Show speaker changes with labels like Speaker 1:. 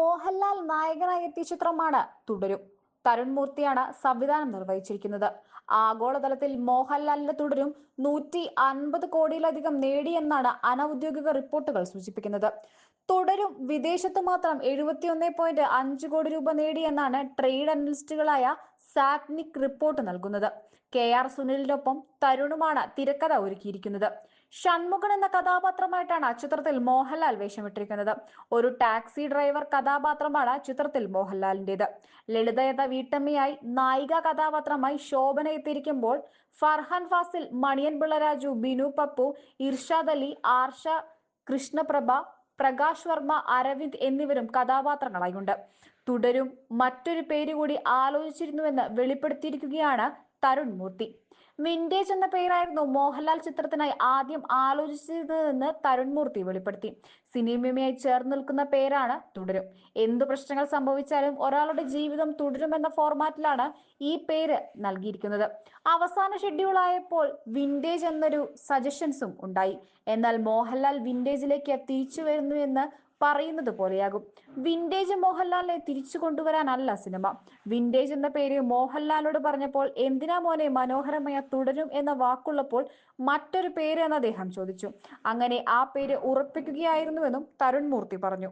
Speaker 1: മോഹൻലാൽ നായകനായി എത്തിയ ചിത്രമാണ് തുടരും. തരുൺ മൂർത്തിയാണ് സംവിധാനം നിർവഹിച്ചിരിക്കുന്നത്. ആഗോളതലത്തിൽ മോഹൻലാലിന്റെ തുടരും നൂറ്റി അൻപത് കോടിയിലധികം നേടിയെന്നാണ് അനൌദ്യോഗിക റിപ്പോർട്ടുകൾ സൂചിപ്പിക്കുന്നത്. തുടരും വിദേശത്ത് മാത്രം എഴുപത്തിയൊന്ന് പോയിന്റ് അഞ്ച് കോടി രൂപ നേടിയെന്നാണ് ട്രേഡ് അനലിസ്റ്റുകളായ സാഗ്നിക് റിപ്പോർട്ട് നൽകുന്നത്. കെ ആർ സുനിലിനൊപ്പം തരുണുമാണ് തിരക്കഥ ഒരുക്കിയിരിക്കുന്നത്. ഷൺമുഖൻ എന്ന കഥാപാത്രമായിട്ടാണ് ചിത്രത്തിൽ മോഹൻലാൽ വേഷമിട്ടിരിക്കുന്നത്. ഒരു ടാക്സി ഡ്രൈവർ കഥാപാത്രമാണ് ചിത്രത്തിൽ മോഹൻലാലിന്റെത്. ലളിതയത വീട്ടമ്മയായി നായിക കഥാപാത്രമായി ശോഭന എത്തിയിരിക്കുമ്പോൾ ഫർഹാൻ ഫാസിൽ മണിയൻ പിള്ളരാജു ബിനു പപ്പു ഇർഷാദ് അലി ആർഷ കൃഷ്ണപ്രഭ പ്രകാശ് വർമ്മ അരവിന്ദ് എന്നിവരും കഥാപാത്രങ്ങളായുണ്ട് തുടരും. മറ്റൊരു പേര് കൂടി ആലോചിച്ചിരുന്നുവെന്ന് വെളിപ്പെടുത്തിയിരിക്കുകയാണ് തരുൺ മൂർത്തി. വിന്റേജ് എന്ന പേരായിരുന്നു മോഹൻലാൽ ചിത്രത്തിനായി ആദ്യം ആലോചിച്ചിരുന്നതെന്ന് തരുൺ മൂർത്തി വെളിപ്പെടുത്തി. സിനിമയുമായി ചേർന്ന് നിൽക്കുന്ന പേരാണ് തുടരും. എന്തു പ്രശ്നങ്ങൾ സംഭവിച്ചാലും ഒരാളുടെ ജീവിതം തുടരുമെന്ന ഫോർമാറ്റിലാണ് ഈ പേര് നൽകിയിരിക്കുന്നത്. അവസാന ഷെഡ്യൂൾ ആയപ്പോൾ വിന്റേജ് എന്നൊരു സജഷൻസും ഉണ്ടായി. എന്നാൽ മോഹൻലാൽ വിന്റേജിലേക്ക് തിരിച്ചു വരുന്നു എന്ന് പറയുന്നത് പോലെയാകും. വിന്റേജ് മോഹൻലാലിനെ തിരിച്ചു കൊണ്ടുവരാനല്ല സിനിമ. വിന്റേജ് എന്ന പേര് മോഹൻലാലിനോട് പറഞ്ഞപ്പോൾ എന്തിനാ മോനെ മനോഹരമായ തുടരും എന്ന വാക്കുള്ളപ്പോൾ മറ്റൊരു പേര് എന്ന് അദ്ദേഹം ചോദിച്ചു. അങ്ങനെ ആ പേര് ഉറപ്പിക്കുകയായിരുന്നുവെന്നും തരുൺ മൂർത്തി പറഞ്ഞു.